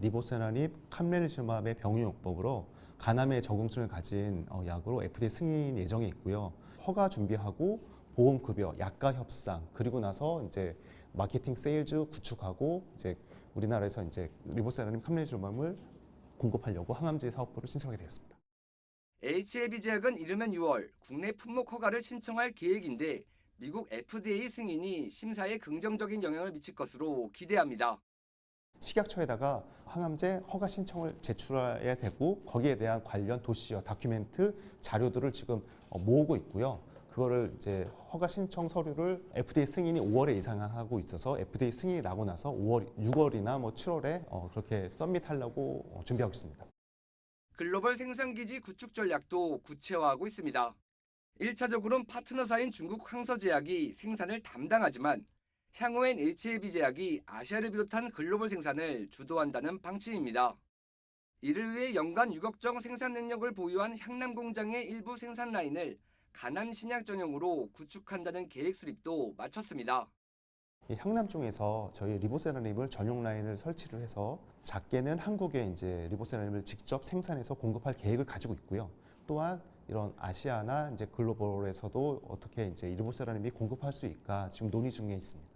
리보세라닙 캄레리즈마의 병용법으로 간암의 적응증을 가진 어, 약으로 FDA 승인 예정에 있고요. 허가 준비하고 보험 급여, 약가 협상 그리고 나서 이제 마케팅 세일즈 구축하고 이제 우리나라에서 이제 리보세라닙 캄레리즈마를 공급하려고 항암제 사업부를 신청하게 되었습니다. HLB 제약은 이르면 6월 국내 품목 허가를 신청할 계획인데 미국 FDA 승인이 심사에 긍정적인 영향을 미칠 것으로 기대합니다. 식약처에다가 항암제 허가 신청을 제출해야 되고 거기에 대한 관련 도시어, 다큐멘트 자료들을 지금 어, 모으고 있고요. 그거를 이제 허가 신청 서류를 FDA 승인이 5월에 예상하고 있어서 FDA 승인이 나고 나서 5월, 6월이나 뭐 7월에 어, 그렇게 썸밋하려고 어, 준비하고 있습니다. 글로벌 생산기지 구축 전략도 구체화하고 있습니다. 1차적으로는 파트너사인 중국 황서제약이 생산을 담당하지만 향후엔 HLB 제약이 아시아를 비롯한 글로벌 생산을 주도한다는 방침입니다. 이를 위해 연간 6억 정 생산 능력을 보유한 향남 공장의 일부 생산 라인을 간암 신약 전용으로 구축한다는 계획 수립도 마쳤습니다. 이 향남 쪽에서 저희 리보세라닙을 전용 라인을 설치를 해서 작게는 한국에 이제 리보세라닙을 직접 생산해서 공급할 계획을 가지고 있고요. 또한 이런 아시아나 이제 글로벌에서도 어떻게 이제 리보세라닙이 공급할 수 있을까 지금 논의 중에 있습니다.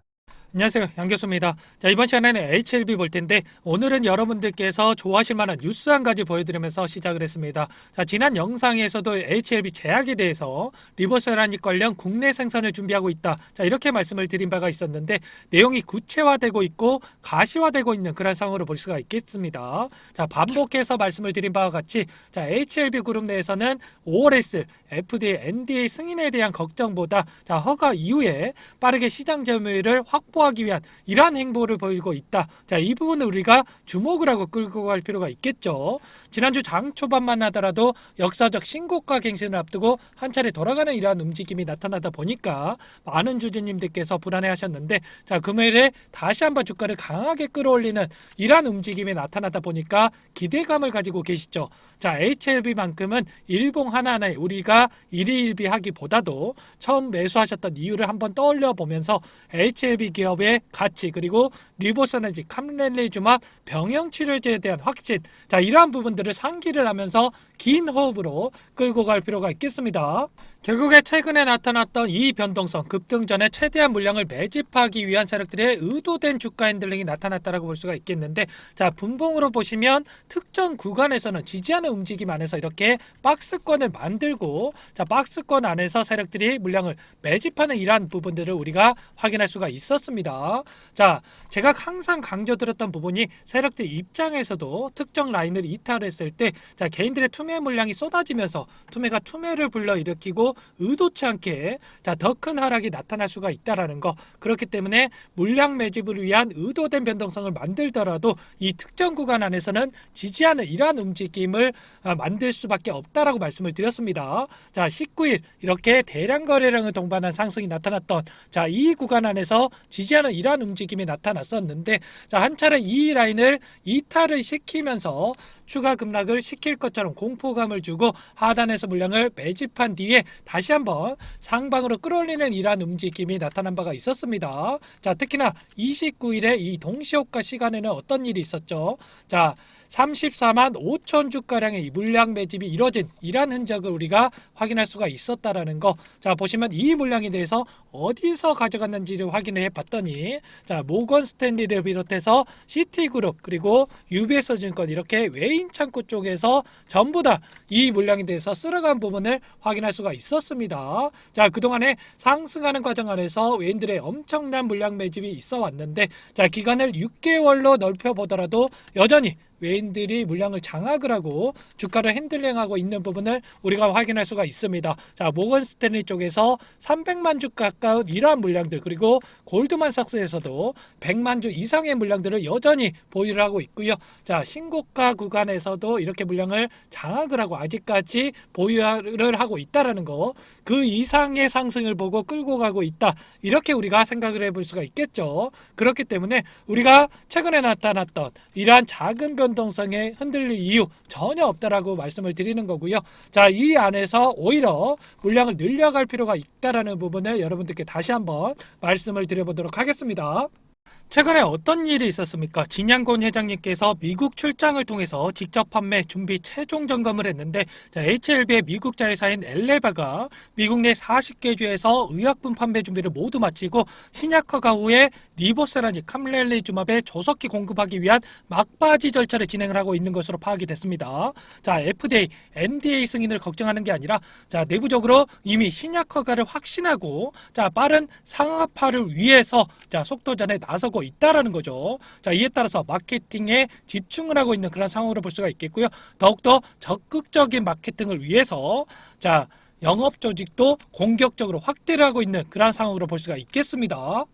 안녕하세요. 양 교수입니다. 자, 이번 시간에는 HLB 볼 텐데 오늘은 여러분들께서 좋아하실 만한 뉴스 한 가지 보여드리면서 시작을 했습니다. 자, 지난 영상에서도 HLB 제약에 대해서 리버세라닉 관련 국내 생산을 준비하고 있다. 자, 이렇게 말씀을 드린 바가 있었는데 내용이 구체화되고 있고 가시화되고 있는 그런 상황으로 볼 수가 있겠습니다. 자, 반복해서 말씀을 드린 바와 같이 자, HLB 그룹 내에서는 5월에 있을 FDA, NDA 승인에 대한 걱정보다 자, 허가 이후에 빠르게 시장 점유율을 확보 하기 위한 이러한 행보를 보이고 있다. 자, 이 부분을 우리가 주목을 하고 끌고 갈 필요가 있겠죠. 지난주 장 초반만 하더라도 역사적 신고가 갱신을 앞두고 한 차례 돌아가는 이러한 움직임이 나타나다 보니까 많은 주주님들께서 불안해 하셨는데 자, 금요일에 다시 한번 주가를 강하게 끌어올리는 이러한 움직임이 나타나다 보니까 기대감을 가지고 계시죠. 자, HLB만큼은 일봉 하나하나에 우리가 일희일비하기보다도 처음 매수하셨던 이유를 한번 떠올려 보면서 HLB 기업 의 가치 그리고 리보사나비 캄렐레주마 병영 치료제에 대한 확신 자 이러한 부분들을 상기를 하면서 긴 호흡으로 끌고 갈 필요가 있겠습니다. 결국에 최근에 나타났던 이 변동성 급등 전에 최대한 물량을 매집하기 위한 세력들의 의도된 주가 핸들링이 나타났다라고 볼 수가 있겠는데 자 분봉으로 보시면 특정 구간에서는 지지하는 움직임 안에서 이렇게 박스권을 만들고 자 박스권 안에서 세력들이 물량을 매집하는 이러한 부분들을 우리가 확인할 수가 있었습니다. 자 제가 항상 강조드렸던 부분이 세력들 입장에서도 특정 라인을 이탈했을 때 자 개인들의 투매 물량이 쏟아지면서 투매가 투매를 불러 일으키고 의도치 않게 자 더 큰 하락이 나타날 수가 있다라는 거 그렇기 때문에 물량 매집을 위한 의도된 변동성을 만들더라도 이 특정 구간 안에서는 지지하는 이러한 움직임을 아, 만들 수밖에 없다라고 말씀을 드렸습니다. 자 19일 이렇게 대량 거래량을 동반한 상승이 나타났던 자 이 구간 안에서 지지 하는 이러한 움직임이 나타났었는데 자 한 차례 이 라인을 이탈을 시키면서 추가 급락을 시킬 것처럼 공포감을 주고 하단에서 물량을 매집한 뒤에 다시 한번 상방으로 끌어올리는 이러한 움직임이 나타난 바가 있었습니다. 자, 특히나 29일에 이 동시효과 시간에는 어떤 일이 있었죠? 자, 34만 5천 주가량의 이 물량 매집이 이뤄진 이러한 흔적을 우리가 확인할 수가 있었다라는 거. 자, 보시면 이 물량에 대해서 어디서 가져갔는지를 확인을 해 봤더니 자, 모건 스탠리를 비롯해서 시티그룹 그리고 UBS 증권 이렇게 외인 창구 쪽에서 전부 다 이 물량에 대해서 쓸어간 부분을 확인할 수가 있었습니다. 자, 그동안에 상승하는 과정 안에서 외인들의 엄청난 물량 매집이 있어 왔는데 자, 기간을 6개월로 넓혀 보더라도 여전히 외인들이 물량을 장악을 하고 주가를 핸들링하고 있는 부분을 우리가 확인할 수가 있습니다. 자, 모건 스탠리 쪽에서 300만 주 가까운 이러한 물량들 그리고 골드만삭스에서도 100만 주 이상의 물량들을 여전히 보유를 하고 있고요. 자, 신고가 구간에서도 이렇게 물량을 장악을 하고 아직까지 보유를 하고 있다라는 거. 그 이상의 상승을 보고 끌고 가고 있다. 이렇게 우리가 생각을 해볼 수가 있겠죠. 그렇기 때문에 우리가 최근에 나타났던 이러한 작은 변 동성에 흔들릴 이유 전혀 없다라고 말씀을 드리는 거고요. 자, 이 안에서 오히려 물량을 늘려갈 필요가 있다라는 부분을 여러분들께 다시 한번 말씀을 드려보도록 하겠습니다. 최근에 어떤 일이 있었습니까? 진양곤 회장님께서 미국 출장을 통해서 직접 판매 준비 최종 점검을 했는데 자, HLB의 미국 자회사인 엘레바가 미국 내 40개 주에서 의약품 판매 준비를 모두 마치고 신약 허가 후에 리보세라지 캄렐리주맙의 조석기 공급하기 위한 막바지 절차를 진행을 하고 있는 것으로 파악이 됐습니다. 자, FDA, NDA 승인을 걱정하는 게 아니라 자, 내부적으로 이미 신약 허가를 확신하고 자, 빠른 상업화를 위해서 자, 속도전에 나서고 있다라는 거죠. 자, 이에 따라서 마케팅에 집중을 하고 있는 그런 상황으로 볼 수가 있겠고요. 더욱더 적극적인 마케팅을 위해서 자, 영업 조직도 공격적으로 확대를 하고 있는 그런 상황으로 볼 수가 있겠습니다.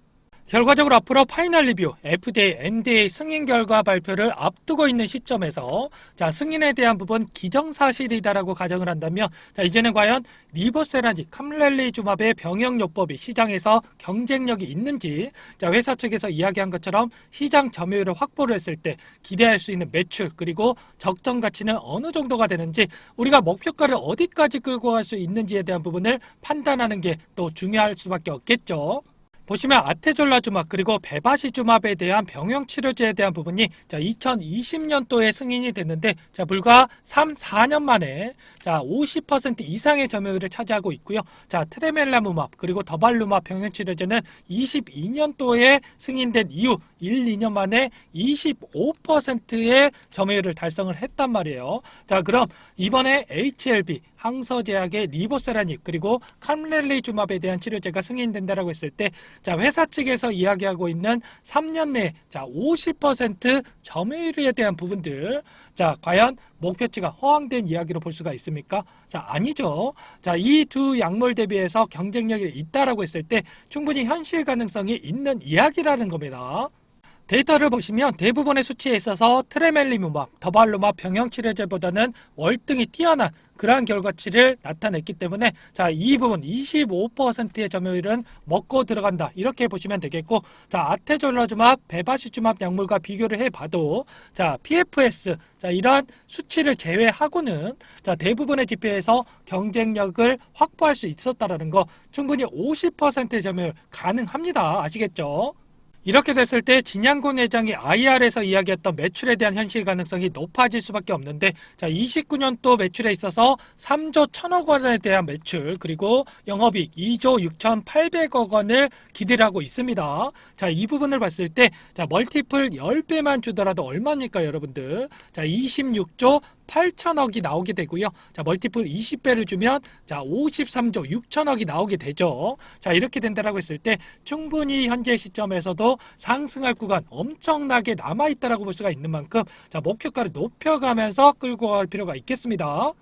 결과적으로 앞으로 파이널 리뷰, FDA, NDA 승인 결과 발표를 앞두고 있는 시점에서 자 승인에 대한 부분 기정사실이다라고 가정을 한다면 자 이제는 과연 리버세라지 캄렐리주맙의 병역요법이 시장에서 경쟁력이 있는지 자 회사 측에서 이야기한 것처럼 시장 점유율을 확보를 했을 때 기대할 수 있는 매출 그리고 적정 가치는 어느 정도가 되는지 우리가 목표가를 어디까지 끌고 갈 수 있는지에 대한 부분을 판단하는 게 또 중요할 수밖에 없겠죠. 보시면 아테졸라주맙 그리고 베바시주맙에 대한 병용 치료제에 대한 부분이 자 2020년도에 승인이 됐는데 자 불과 3, 4년 만에 자 50% 이상의 점유율을 차지하고 있고요. 자 트레멜라무맙 그리고 더발루맙 병용 치료제는 22년도에 승인된 이후 1, 2년 만에 25%의 점유율을 달성을 했단 말이에요. 자 그럼 이번에 HLB 항서제약의 리보세라닉 그리고 캄렐리주맙에 대한 치료제가 승인된다라고 했을 때 자 회사 측에서 이야기하고 있는 3년 내에 자50% 점유율에 대한 부분들 자 과연 목표치가 허황된 이야기로 볼 수가 있습니까? 자 아니죠. 자 이 두 약물 대비해서 경쟁력이 있다라고 했을 때 충분히 현실 가능성이 있는 이야기라는 겁니다. 데이터를 보시면 대부분의 수치에 있어서 트레멜리무맙, 더발루맙 병형 치료제보다는 월등히 뛰어난 그러한 결과치를 나타냈기 때문에 자 이 부분 25%의 점유율은 먹고 들어간다 이렇게 보시면 되겠고 자 아테졸라주맙, 베바시주맙 약물과 비교를 해봐도 자 PFS 자 이러한 수치를 제외하고는 자 대부분의 지표에서 경쟁력을 확보할 수 있었다라는 거 충분히 50%의 점유율 가능합니다 아시겠죠? 이렇게 됐을 때 진양곤 회장이 IR에서 이야기했던 매출에 대한 현실 가능성이 높아질 수밖에 없는데 자 29년도 매출에 있어서 3조 1천억 원에 대한 매출 그리고 영업이익 2조 6,800억 원을 기대를 하고 있습니다. 자 이 부분을 봤을 때 자 멀티플 10배만 주더라도 얼마입니까 여러분들? 자 26조 8천억이 나오게 되고요. 자, 멀티플 20배를 주면 자, 53조 6천억이 나오게 되죠. 자, 이렇게 된다라고 했을 때 충분히 현재 시점에서도 상승할 구간 엄청나게 남아 있다라고 볼 수가 있는 만큼 자, 목표가를 높여가면서 끌고 갈 필요가 있겠습니다.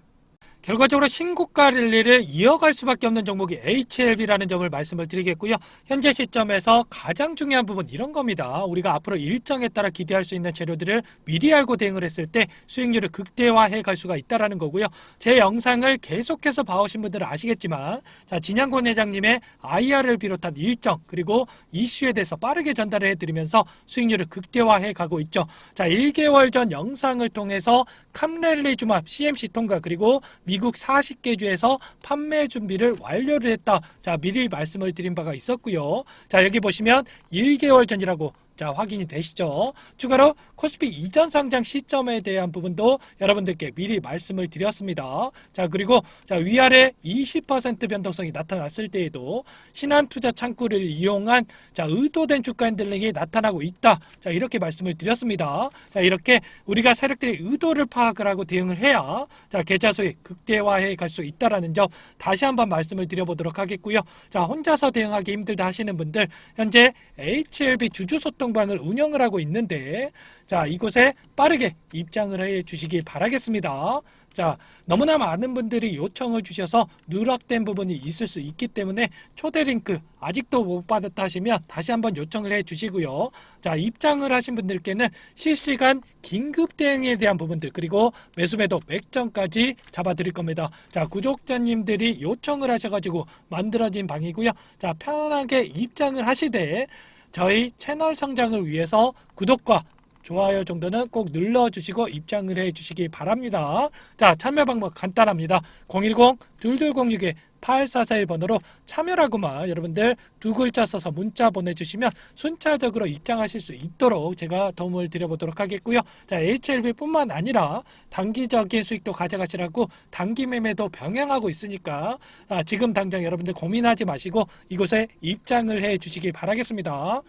결과적으로 신고가 랠리를 이어갈 수밖에 없는 종목이 HLB라는 점을 말씀을 드리겠고요. 현재 시점에서 가장 중요한 부분 이런 겁니다. 우리가 앞으로 일정에 따라 기대할 수 있는 재료들을 미리 알고 대응을 했을 때 수익률을 극대화해 갈 수가 있다라는 거고요. 제 영상을 계속해서 봐오신 분들은 아시겠지만 자 진양권 회장님의 IR을 비롯한 일정 그리고 이슈에 대해서 빠르게 전달을 해드리면서 수익률을 극대화해 가고 있죠. 자 1개월 전 영상을 통해서 캄렐리 주맙 CMC 통과 그리고 미국 40개 주에서 판매 준비를 완료를 했다. 자, 미리 말씀을 드린 바가 있었고요. 자, 여기 보시면 1개월 전이라고 자, 확인이 되시죠? 추가로 코스피 이전 상장 시점에 대한 부분도 여러분들께 미리 말씀을 드렸습니다. 자, 그리고 자, 위아래 20% 변동성이 나타났을 때에도 신한 투자 창구를 이용한 자, 의도된 주가 핸들링이 나타나고 있다. 자, 이렇게 말씀을 드렸습니다. 자, 이렇게 우리가 세력들의 의도를 파악을 하고 대응을 해야 자, 계좌 수익 극대화해 갈 수 있다라는 점 다시 한번 말씀을 드려보도록 하겠고요. 자, 혼자서 대응하기 힘들다 하시는 분들 현재 HLB 주주 소통 방을 운영을 하고 있는데 자, 이곳에 빠르게 입장을 해 주시기 바라겠습니다. 자, 너무나 많은 분들이 요청을 주셔서 누락된 부분이 있을 수 있기 때문에 초대 링크 아직도 못 받았다 하시면 다시 한번 요청을 해 주시고요. 자, 입장을 하신 분들께는 실시간 긴급 대응에 대한 부분들 그리고 매수 매도 맥점까지 잡아 드릴 겁니다. 자, 구독자님들이 요청을 하셔가지고 만들어진 방이고요. 자, 편하게 입장을 하시되 저희 채널 성장을 위해서 구독과 좋아요 정도는 꼭 눌러주시고 입장을 해주시기 바랍니다. 자, 참여 방법 간단합니다. 010-2206-8888 8441번으로 참여라고만 여러분들 두 글자 써서 문자 보내주시면 순차적으로 입장하실 수 있도록 제가 도움을 드려보도록 하겠고요. 자, HLB뿐만 아니라 단기적인 수익도 가져가시라고 단기 매매도 병행하고 있으니까 아, 지금 당장 여러분들 고민하지 마시고 이곳에 입장을 해 주시기 바라겠습니다.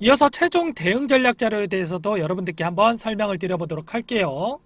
이어서 최종 대응 전략 자료에 대해서도 여러분들께 한번 설명을 드려보도록 할게요.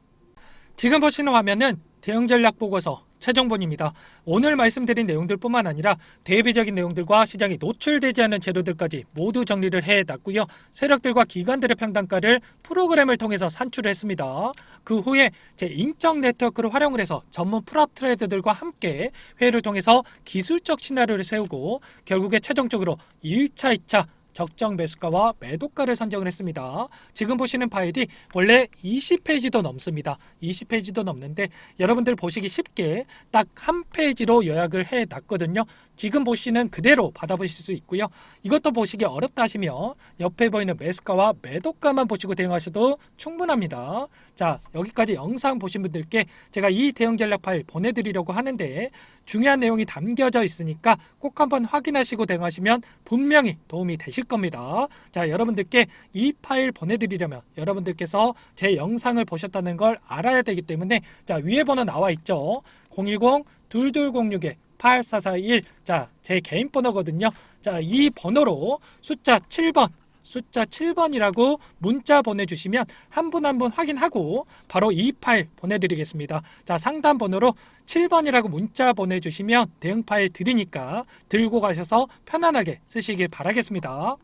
지금 보시는 화면은 대응 전략 보고서 최종본입니다. 오늘 말씀드린 내용들뿐만 아니라 대비적인 내용들과 시장이 노출되지 않은 재료들까지 모두 정리를 해놨고요. 세력들과 기관들의 평단가를 프로그램을 통해서 산출을 했습니다. 그 후에 제 인적 네트워크를 활용을 해서 전문 프랍 트레이더들과 함께 회의를 통해서 기술적 시나리오를 세우고 결국에 최종적으로 1차, 2차 적정 매수가와 매도가를 선정을 했습니다. 지금 보시는 파일이 원래 20페이지도 넘습니다. 20페이지도 넘는데 여러분들 보시기 쉽게 딱 한 페이지로 요약을 해 놨거든요. 지금 보시는 그대로 받아보실 수 있고요. 이것도 보시기 어렵다 하시면 옆에 보이는 매수가와 매도가만 보시고 대응하셔도 충분합니다. 자, 여기까지 영상 보신 분들께 제가 이 대응 전략 파일 보내드리려고 하는데 중요한 내용이 담겨져 있으니까 꼭 한번 확인하시고 대응하시면 분명히 도움이 되실 겁니다. 자, 여러분들께 이 파일 보내드리려면 여러분들께서 제 영상을 보셨다는 걸 알아야 되기 때문에 자, 위에 번호 나와 있죠. 010-2206에 8441. 자, 제 개인 번호거든요. 자, 이 번호로 숫자 7번 숫자 7번이라고 문자 보내주시면 한 분 한 분 확인하고 바로 이 파일 보내드리겠습니다. 자, 상담 번호로 7번이라고 문자 보내주시면 대응 파일 드리니까 들고 가셔서 편안하게 쓰시길 바라겠습니다.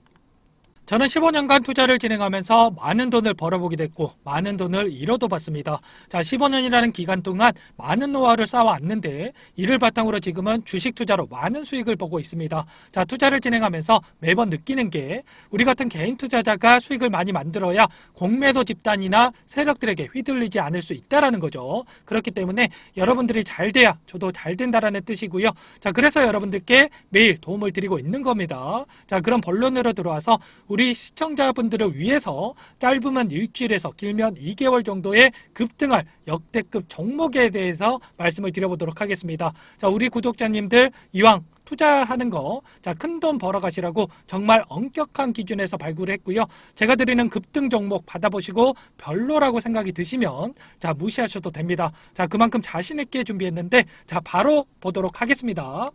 저는 15년간 투자를 진행하면서 많은 돈을 벌어보게 됐고 많은 돈을 잃어도 봤습니다. 자, 15년이라는 기간 동안 많은 노하우를 쌓아왔는데 이를 바탕으로 지금은 주식 투자로 많은 수익을 보고 있습니다. 자, 투자를 진행하면서 매번 느끼는 게 우리 같은 개인 투자자가 수익을 많이 만들어야 공매도 집단이나 세력들에게 휘둘리지 않을 수 있다라는 거죠. 그렇기 때문에 여러분들이 잘 돼야 저도 잘 된다라는 뜻이고요. 자, 그래서 여러분들께 매일 도움을 드리고 있는 겁니다. 자, 그럼 본론으로 들어와서 우리 시청자분들을 위해서 짧으면 일주일에서 길면 2개월 정도의 급등할 역대급 종목에 대해서 말씀을 드려보도록 하겠습니다. 자, 우리 구독자님들 이왕 투자하는 거, 자, 큰 돈 벌어 가시라고 정말 엄격한 기준에서 발굴을 했고요. 제가 드리는 급등 종목 받아보시고 별로라고 생각이 드시면, 자, 무시하셔도 됩니다. 자, 그만큼 자신있게 준비했는데, 자, 바로 보도록 하겠습니다.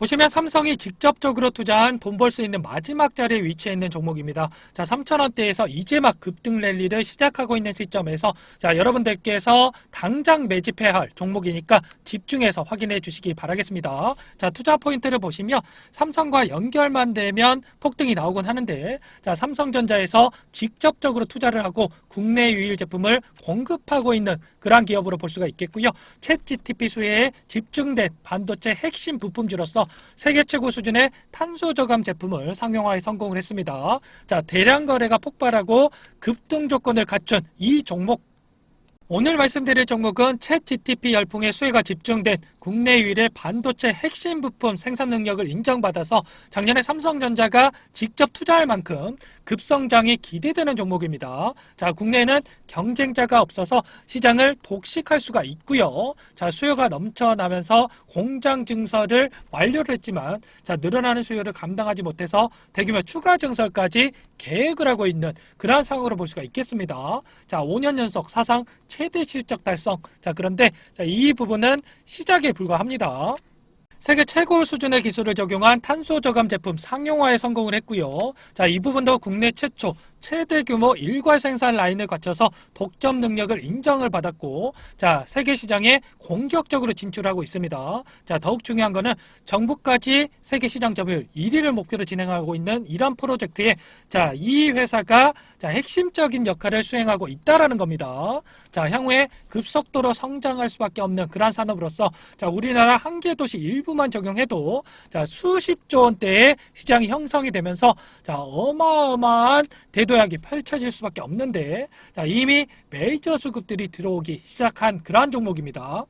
보시면 삼성이 직접적으로 투자한 돈 벌 수 있는 마지막 자리에 위치해 있는 종목입니다. 자, 3,000원대에서 이제 막 급등 랠리를 시작하고 있는 시점에서 자, 여러분들께서 당장 매집해야 할 종목이니까 집중해서 확인해 주시기 바라겠습니다. 자, 투자 포인트를 보시면 삼성과 연결만 되면 폭등이 나오곤 하는데 자, 삼성전자에서 직접적으로 투자를 하고 국내 유일 제품을 공급하고 있는 그러한 기업으로 볼 수가 있겠고요. 챗 GTP 수혜에 집중된 반도체 핵심 부품주로서 세계 최고 수준의 탄소 저감 제품을 상용화에 성공을 했습니다. 자, 대량 거래가 폭발하고 급등 조건을 갖춘 이 종목 오늘 말씀드릴 종목은 챗 GTP 열풍의 수혜가 집중된 국내 유일의 반도체 핵심 부품 생산 능력을 인정받아서 작년에 삼성전자가 직접 투자할 만큼 급성장이 기대되는 종목입니다. 자, 국내에는 경쟁자가 없어서 시장을 독식할 수가 있고요. 자, 수요가 넘쳐나면서 공장 증설을 완료를 했지만 자, 늘어나는 수요를 감당하지 못해서 대규모 추가 증설까지 계획을 하고 있는 그러한 상황으로 볼 수가 있겠습니다. 자, 5년 연속 사상 최대 실적 달성. 자, 그런데 자, 이 부분은 시작에 불과합니다. 세계 최고 수준의 기술을 적용한 탄소 저감 제품 상용화에 성공을 했고요. 자, 이 부분도 국내 최초 최대 규모 일괄 생산 라인을 갖춰서 독점 능력을 인정을 받았고, 자, 세계 시장에 공격적으로 진출하고 있습니다. 자, 더욱 중요한 거는 정부까지 세계 시장 점유율 1위를 목표로 진행하고 있는 이런 프로젝트에 자, 이 회사가 자, 핵심적인 역할을 수행하고 있다라는 겁니다. 자, 향후에 급속도로 성장할 수밖에 없는 그러한 산업으로서 자, 우리나라 한 개 도시 일부만 적용해도 자, 수십조 원대의 시장이 형성이 되면서 자, 어마어마한 대도 약이 펼쳐질 수밖에 없는데 자, 이미 메이저 수급들이 들어오기 시작한 그러한 종목입니다.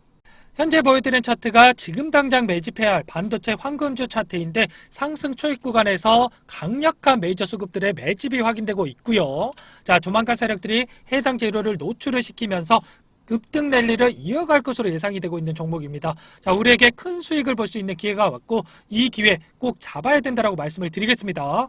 현재 보여드린 차트가 지금 당장 매집해야 할 반도체 황금주 차트인데 상승 초입 구간에서 강력한 메이저 수급들의 매집이 확인되고 있고요. 자, 조만간 세력들이 해당 재료를 노출을 시키면서 급등 랠리를 이어갈 것으로 예상이 되고 있는 종목입니다. 자, 우리에게 큰 수익을 볼 수 있는 기회가 왔고 이 기회 꼭 잡아야 된다라고 말씀을 드리겠습니다.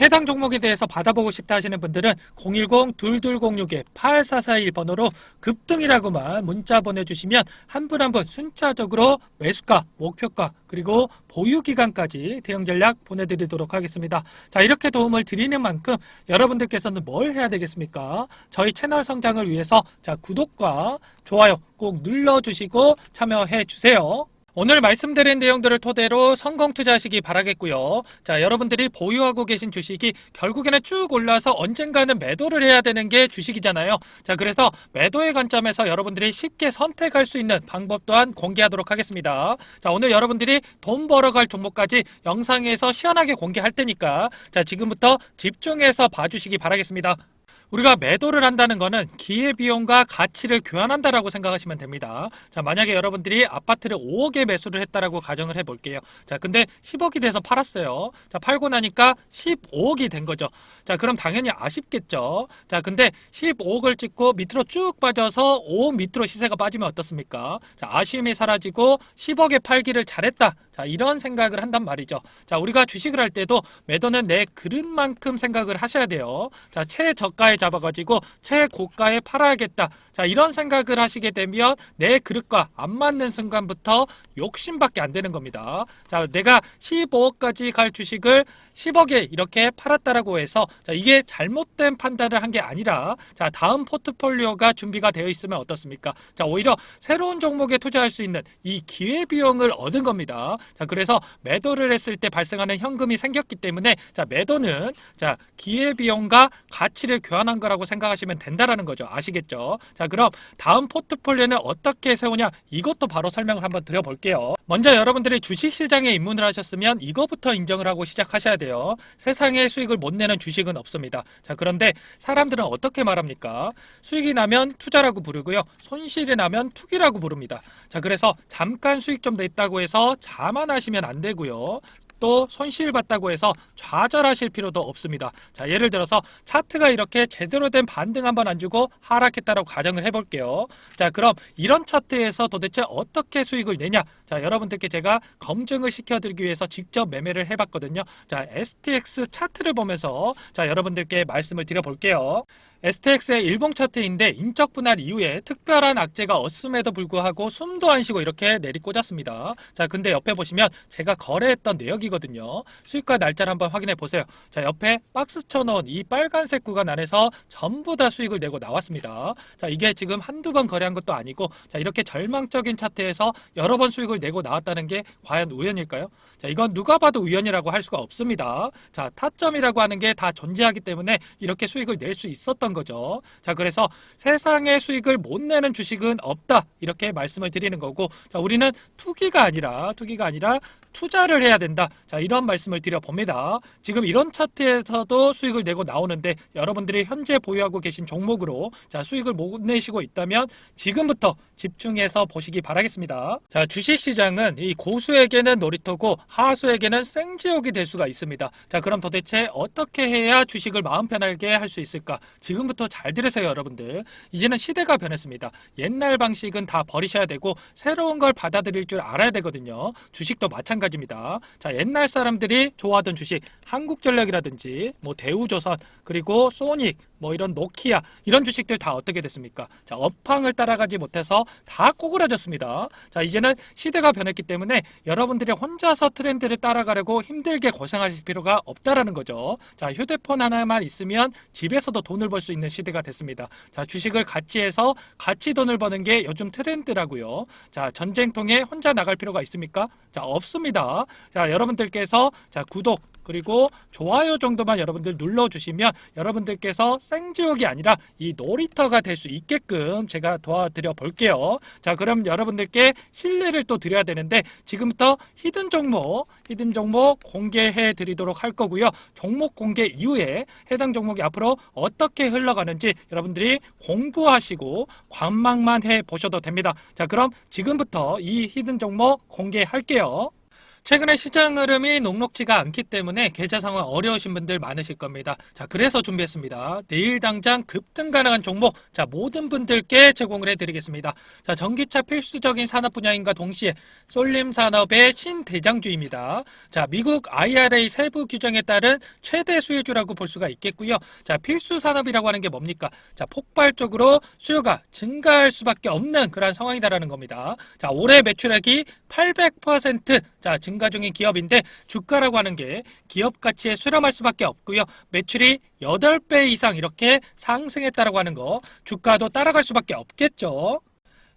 해당 종목에 대해서 받아보고 싶다 하시는 분들은 010-2206-8441 번호로 급등이라고만 문자 보내주시면 한분 한 분 순차적으로 매수가, 목표가, 그리고 보유 기간까지 대응 전략 보내드리도록 하겠습니다. 자, 이렇게 도움을 드리는 만큼 여러분들께서는 뭘 해야 되겠습니까? 저희 채널 성장을 위해서 자, 구독과 좋아요 꼭 눌러주시고 참여해 주세요. 오늘 말씀드린 내용들을 토대로 성공 투자하시기 바라겠고요. 자, 여러분들이 보유하고 계신 주식이 결국에는 쭉 올라서 언젠가는 매도를 해야 되는 게 주식이잖아요. 자, 그래서 매도의 관점에서 여러분들이 쉽게 선택할 수 있는 방법 또한 공개하도록 하겠습니다. 자, 오늘 여러분들이 돈 벌어갈 종목까지 영상에서 시원하게 공개할 테니까 자, 지금부터 집중해서 봐주시기 바라겠습니다. 우리가 매도를 한다는 거는 기회비용과 가치를 교환한다라고 생각하시면 됩니다. 자, 만약에 여러분들이 아파트를 5억에 매수를 했다라고 가정을 해볼게요. 자, 근데 10억이 돼서 팔았어요. 자, 팔고 나니까 15억이 된 거죠. 자, 그럼 당연히 아쉽겠죠. 자, 근데 15억을 찍고 밑으로 쭉 빠져서 5억 밑으로 시세가 빠지면 어떻습니까? 자, 아쉬움이 사라지고 10억에 팔기를 잘했다. 자, 이런 생각을 한단 말이죠. 자, 우리가 주식을 할 때도 매도는 내 그릇만큼 생각을 하셔야 돼요. 자, 최저가에 잡아가지고 최고가에 팔아야겠다. 자, 이런 생각을 하시게 되면 내 그릇과 안 맞는 순간부터 욕심밖에 안 되는 겁니다. 자, 내가 15억까지 갈 주식을 10억에 이렇게 팔았다라고 해서 자, 이게 잘못된 판단을 한 게 아니라 자, 다음 포트폴리오가 준비가 되어 있으면 어떻습니까? 자, 오히려 새로운 종목에 투자할 수 있는 이 기회 비용을 얻은 겁니다. 자, 그래서 매도를 했을 때 발생하는 현금이 생겼기 때문에 자, 매도는 자, 기회 비용과 가치를 교환한 거라고 생각하시면 된다라는 거죠. 아시겠죠? 자, 그럼 다음 포트폴리오는 어떻게 세우냐? 이것도 바로 설명을 한번 드려 볼게요. 먼저 여러분들이 주식 시장에 입문을 하셨으면 이거부터 인정을 하고 시작하셔야 돼요. 세상에 수익을 못 내는 주식은 없습니다. 자, 그런데 사람들은 어떻게 말합니까? 수익이 나면 투자라고 부르고요. 손실이 나면 투기라고 부릅니다. 자, 그래서 잠깐 수익 좀 냈다고 해서 자만하시면 안 되고요. 또 손실 봤다고 해서 좌절하실 필요도 없습니다. 자, 예를 들어서 차트가 이렇게 제대로 된 반등 한번 안 주고 하락했다라고 가정을 해볼게요. 자, 그럼 이런 차트에서 도대체 어떻게 수익을 내냐? 자, 여러분들께 제가 검증을 시켜드리기 위해서 직접 매매를 해봤거든요. 자, STX 차트를 보면서 자, 여러분들께 말씀을 드려볼게요. STX의 일봉 차트인데 인적 분할 이후에 특별한 악재가 없음에도 불구하고 숨도 안 쉬고 이렇게 내리꽂았습니다. 자, 근데 옆에 보시면 제가 거래했던 내역이거든요. 수익과 날짜를 한번 확인해 보세요. 자, 옆에 박스 쳐놓은 이 빨간색 구간 안에서 전부 다 수익을 내고 나왔습니다. 자, 이게 지금 한두 번 거래한 것도 아니고 자, 이렇게 절망적인 차트에서 여러 번 수익을 내고 나왔다는 게 과연 우연일까요? 자, 이건 누가 봐도 우연이라고 할 수가 없습니다. 자, 타점이라고 하는 게 다 존재하기 때문에 이렇게 수익을 낼 수 있었던 거죠. 자, 그래서 세상에 수익을 못 내는 주식은 없다. 이렇게 말씀을 드리는 거고, 자, 우리는 투기가 아니라, 투기가 아니라 투자를 해야 된다. 자, 이런 말씀을 드려 봅니다. 지금 이런 차트에서도 수익을 내고 나오는데 여러분들이 현재 보유하고 계신 종목으로 자, 수익을 못 내시고 있다면 지금부터 집중해서 보시기 바라겠습니다. 자, 주식 시장은 이 고수에게는 놀이터고 하수에게는 생지옥이 될 수가 있습니다. 자, 그럼 도대체 어떻게 해야 주식을 마음 편하게 할 수 있을까? 지금부터 잘 들으세요, 여러분들. 이제는 시대가 변했습니다. 옛날 방식은 다 버리셔야 되고 새로운 걸 받아들일 줄 알아야 되거든요. 주식도 마찬가지 입니다. 자, 옛날 사람들이 좋아하던 주식 한국전력이라든지 뭐 대우조선 그리고 소닉 뭐 이런 노키아 이런 주식들 다 어떻게 됐습니까? 자, 업황을 따라가지 못해서 다 꼬그라졌습니다. 자, 이제는 시대가 변했기 때문에 여러분들이 혼자서 트렌드를 따라가려고 힘들게 고생하실 필요가 없다라는 거죠. 자, 휴대폰 하나만 있으면 집에서도 돈을 벌 수 있는 시대가 됐습니다. 자, 주식을 같이 해서 같이 돈을 버는 게 요즘 트렌드라고요. 자, 전쟁통에 혼자 나갈 필요가 있습니까? 자, 없습니다. 자, 여러분들께서 자, 구독 그리고 좋아요 정도만 여러분들 눌러주시면 여러분들께서 생지옥이 아니라 이 놀이터가 될 수 있게끔 제가 도와드려 볼게요. 자, 그럼 여러분들께 신뢰를 또 드려야 되는데 지금부터 히든 종목, 히든 종목 공개해 드리도록 할 거고요. 종목 공개 이후에 해당 종목이 앞으로 어떻게 흘러가는지 여러분들이 공부하시고 관망만 해 보셔도 됩니다. 자, 그럼 지금부터 이 히든 종목 공개할게요. 최근에 시장 흐름이 녹록지가 않기 때문에 계좌 상황 어려우신 분들 많으실 겁니다. 자, 그래서 준비했습니다. 내일 당장 급등 가능한 종목, 자, 모든 분들께 제공을 해드리겠습니다. 자, 전기차 필수적인 산업 분야인가 동시에 쏠림 산업의 신대장주입니다. 자, 미국 IRA 세부 규정에 따른 최대 수혜주라고 볼 수가 있겠고요. 자, 필수 산업이라고 하는 게 뭡니까? 자, 폭발적으로 수요가 증가할 수밖에 없는 그러한 상황이다라는 겁니다. 자, 올해 매출액이 800% 자, 증가 중인 기업인데 주가라고 하는 게 기업 가치에 수렴할 수밖에 없고요. 매출이 8배 이상 이렇게 상승했다라고 하는 거 주가도 따라갈 수밖에 없겠죠.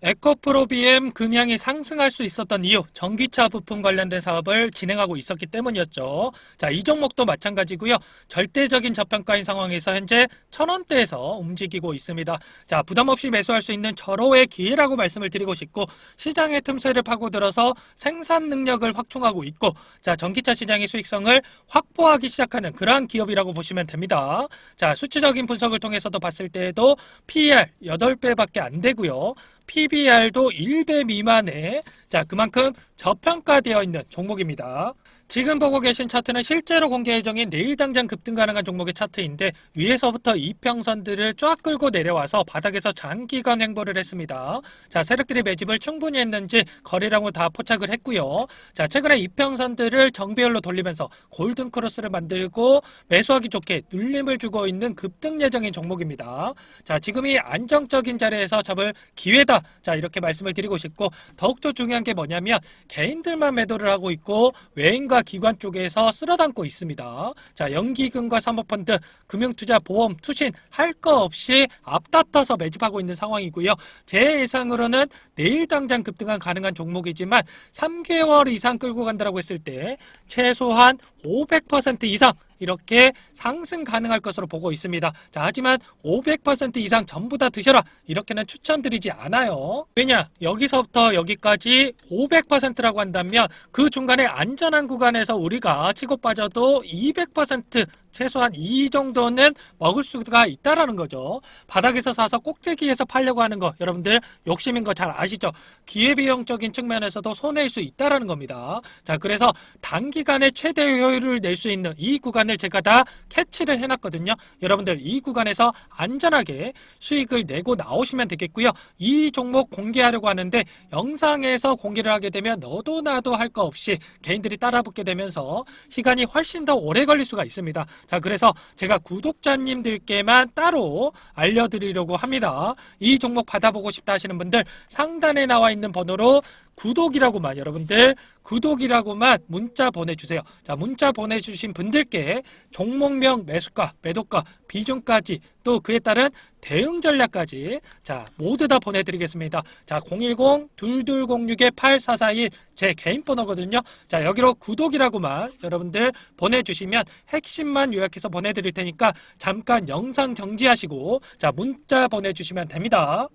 에코프로 BM 금양이 상승할 수 있었던 이유 전기차 부품 관련된 사업을 진행하고 있었기 때문이었죠. 자, 이 종목도 마찬가지고요. 절대적인 저평가인 상황에서 현재 천 원대에서 움직이고 있습니다. 자, 부담 없이 매수할 수 있는 절호의 기회라고 말씀을 드리고 싶고 시장의 틈새를 파고들어서 생산 능력을 확충하고 있고 자, 전기차 시장의 수익성을 확보하기 시작하는 그러한 기업이라고 보시면 됩니다. 자, 수치적인 분석을 통해서도 봤을 때에도 PER 8배밖에 안 되고요. PBR도 1배 미만에 자 그만큼 저평가되어 있는 종목입니다. 지금 보고 계신 차트는 실제로 공개 예정인 내일 당장 급등 가능한 종목의 차트인데 위에서부터 이평선들을 쫙 끌고 내려와서 바닥에서 장기간 횡보를 했습니다. 자 세력들이 매집을 충분히 했는지 거래량을 다 포착을 했고요. 자 최근에 이평선들을 정배열로 돌리면서 골든 크로스를 만들고 매수하기 좋게 눌림을 주고 있는 급등 예정인 종목입니다. 자 지금이 안정적인 자리에서 잡을 기회다. 자 이렇게 말씀을 드리고 싶고 더욱더 중요한 게 뭐냐면 개인들만 매도를 하고 있고 외인과 기관 쪽에서 쓸어담고 있습니다. 자 연기금과 사모펀드, 금융투자, 보험, 투신 할 거 없이 앞다퉈서 매집하고 있는 상황이고요. 제 예상으로는 내일 당장 급등한 가능한 종목이지만 3개월 이상 끌고 간다라고 했을 때 최소한 500% 이상 이렇게 상승 가능할 것으로 보고 있습니다. 자, 하지만 500% 이상 전부 다 드셔라. 이렇게는 추천드리지 않아요. 왜냐? 여기서부터 여기까지 500%라고 한다면 그 중간에 안전한 구간에서 우리가 치고 빠져도 200% 최소한 이 정도는 먹을 수가 있다라는 거죠. 바닥에서 사서 꼭대기에서 팔려고 하는 거 여러분들 욕심인 거 잘 아시죠? 기회비용적인 측면에서도 손해일 수 있다라는 겁니다. 자, 그래서 단기간에 최대 효율을 낼 수 있는 이 구간을 제가 다 캐치를 해놨거든요. 여러분들 이 구간에서 안전하게 수익을 내고 나오시면 되겠고요. 이 종목 공개하려고 하는데 영상에서 공개를 하게 되면 너도 나도 할 거 없이 개인들이 따라 붙게 되면서 시간이 훨씬 더 오래 걸릴 수가 있습니다. 자, 그래서 제가 구독자님들께만 따로 알려드리려고 합니다. 이 종목 받아보고 싶다 하시는 분들 상단에 나와 있는 번호로 구독이라고만 여러분들 구독이라고만 문자 보내주세요. 자, 문자 보내주신 분들께 종목명 매수가, 매도가, 비중까지 또 그에 따른 대응 전략까지 자 모두 다 보내드리겠습니다. 자 010-2206-8441 제 개인 번호거든요. 자 여기로 구독이라고만 여러분들 보내주시면 핵심만 요약해서 보내드릴 테니까 잠깐 영상 정지하시고 자 문자 보내주시면 됩니다.